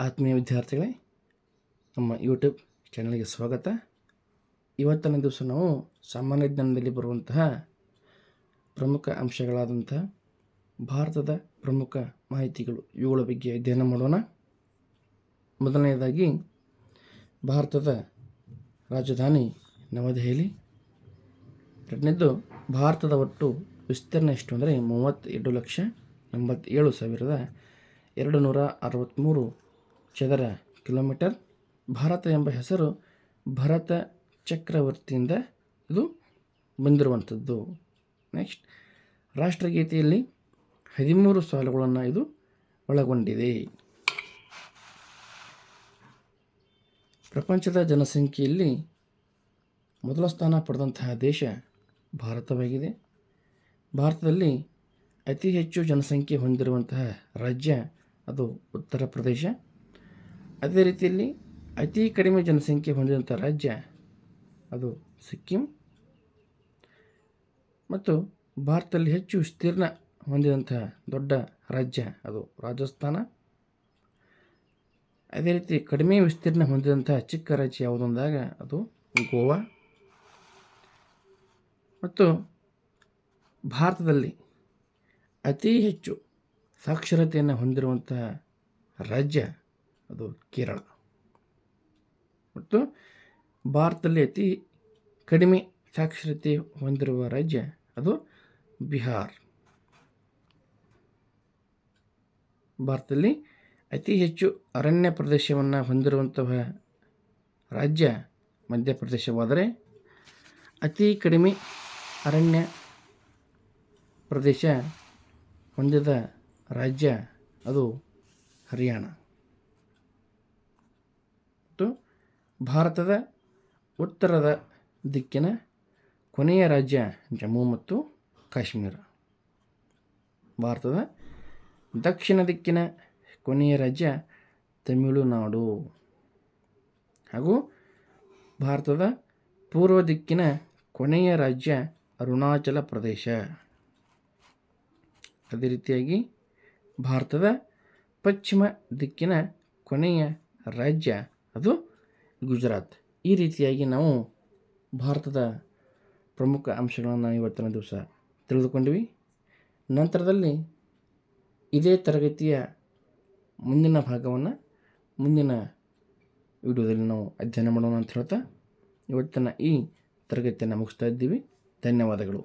ಆತ್ಮೀಯ ವಿದ್ಯಾರ್ಥಿಗಳೇ, ನಮ್ಮ ಯೂಟ್ಯೂಬ್ ಚಾನಲ್ಗೆ ಸ್ವಾಗತ. ಇವತ್ತಿನ ದಿವಸ ನಾವು ಸಾಮಾನ್ಯ ಜ್ಞಾನದಲ್ಲಿ ಬರುವಂತಹ ಪ್ರಮುಖ ಅಂಶಗಳಾದಂತಹ ಭಾರತದ ಪ್ರಮುಖ ಮಾಹಿತಿಗಳು, ಇವುಗಳ ಬಗ್ಗೆ ಅಧ್ಯಯನ ಮಾಡೋಣ. ಮೊದಲನೆಯದಾಗಿ, ಭಾರತದ ರಾಜಧಾನಿ ನವದೆಹಲಿ. ಎರಡನೇದು ಭಾರತದ ಒಟ್ಟು ವಿಸ್ತೀರ್ಣ ಎಷ್ಟು ಅಂದರೆ ಮೂವತ್ತೆರಡು ಲಕ್ಷ ಎಂಬತ್ತೇಳು ಸಾವಿರದ ಎರಡು ನೂರ ಅರವತ್ತ್ಮೂರು ಚದರ ಕಿಲೋಮೀಟರ್ ಭಾರತ ಎಂಬ ಹೆಸರು ಭರತ ಚಕ್ರವರ್ತಿಯಿಂದ ಇದು ಬಂದಿರುವಂಥದ್ದು. ನೆಕ್ಸ್ಟ್, ರಾಷ್ಟ್ರಗೀತೆಯಲ್ಲಿ ಹದಿಮೂರು ಸಾಲುಗಳನ್ನು ಇದು ಒಳಗೊಂಡಿದೆ. ಪ್ರಪಂಚದ ಜನಸಂಖ್ಯೆಯಲ್ಲಿ ಮೊದಲ ಸ್ಥಾನ ಪಡೆದಂತಹ ದೇಶ ಭಾರತವಾಗಿದೆ. ಭಾರತದಲ್ಲಿ ಅತಿ ಹೆಚ್ಚು ಜನಸಂಖ್ಯೆ ಹೊಂದಿರುವಂತಹ ರಾಜ್ಯ ಅದು ಉತ್ತರ ಪ್ರದೇಶ. ಅದೇ ರೀತಿಯಲ್ಲಿ ಅತಿ ಕಡಿಮೆ ಜನಸಂಖ್ಯೆ ಹೊಂದಿದಂಥ ರಾಜ್ಯ ಅದು ಸಿಕ್ಕಿಂ. ಮತ್ತು ಭಾರತದಲ್ಲಿ ಹೆಚ್ಚು ವಿಸ್ತೀರ್ಣ ಹೊಂದಿದಂತಹ ದೊಡ್ಡ ರಾಜ್ಯ ಅದು ರಾಜಸ್ಥಾನ. ಅದೇ ರೀತಿ ಕಡಿಮೆ ವಿಸ್ತೀರ್ಣ ಹೊಂದಿದಂತಹ ಚಿಕ್ಕ ರಾಜ್ಯ ಯಾವುದೊಂದಾಗ ಅದು ಗೋವಾ. ಮತ್ತು ಭಾರತದಲ್ಲಿ ಅತಿ ಹೆಚ್ಚು ಸಾಕ್ಷರತೆಯನ್ನು ಹೊಂದಿರುವಂತಹ ರಾಜ್ಯ ಅದು ಕೇರಳ. ಮತ್ತು ಭಾರತದಲ್ಲಿ ಅತಿ ಕಡಿಮೆ ಸಾಕ್ಷರತೆ ಹೊಂದಿರುವ ರಾಜ್ಯ ಅದು ಬಿಹಾರ್. ಭಾರತದಲ್ಲಿ ಅತಿ ಹೆಚ್ಚು ಅರಣ್ಯ ಪ್ರದೇಶವನ್ನು ಹೊಂದಿರುವಂತಹ ರಾಜ್ಯ ಮಧ್ಯಪ್ರದೇಶವಾದರೆ ಅತಿ ಕಡಿಮೆ ಅರಣ್ಯ ಪ್ರದೇಶ ಹೊಂದಿದ ರಾಜ್ಯ ಅದು ಹರಿಯಾಣ. ಮತ್ತು ಭಾರತದ ಉತ್ತರದ ದಿಕ್ಕಿನ ಕೊನೆಯ ರಾಜ್ಯ ಜಮ್ಮು ಮತ್ತು ಕಾಶ್ಮೀರ. ಭಾರತದ ದಕ್ಷಿಣ ದಿಕ್ಕಿನ ಕೊನೆಯ ರಾಜ್ಯ ತಮಿಳುನಾಡು. ಹಾಗೂ ಭಾರತದ ಪೂರ್ವ ದಿಕ್ಕಿನ ಕೊನೆಯ ರಾಜ್ಯ ಅರುಣಾಚಲ ಪ್ರದೇಶ. ಅದೇ ರೀತಿಯಾಗಿ ಭಾರತದ ಪಶ್ಚಿಮ ದಿಕ್ಕಿನ ಕೊನೆಯ ರಾಜ್ಯ ಅದು ಗುಜರಾತ್. ಈ ರೀತಿಯಾಗಿ ನಾವು ಭಾರತದ ಪ್ರಮುಖ ಅಂಶಗಳನ್ನು ಇವತ್ತಿನ ದಿವಸ ತಿಳಿದುಕೊಂಡ್ವಿ. ನಂತರದಲ್ಲಿ ಇದೇ ತರಗತಿಯ ಮುಂದಿನ ಭಾಗವನ್ನು ಮುಂದಿನ ವಿಡಿಯೋದಲ್ಲಿ ನಾವು ಅಧ್ಯಯನ ಮಾಡೋಣ ಅಂತ ಹೇಳ್ತಾ ಇವತ್ತಿನ ಈ ತರಗತಿಯನ್ನು ಮುಗಿಸ್ತಾ ಇದ್ದೀವಿ. ಧನ್ಯವಾದಗಳು.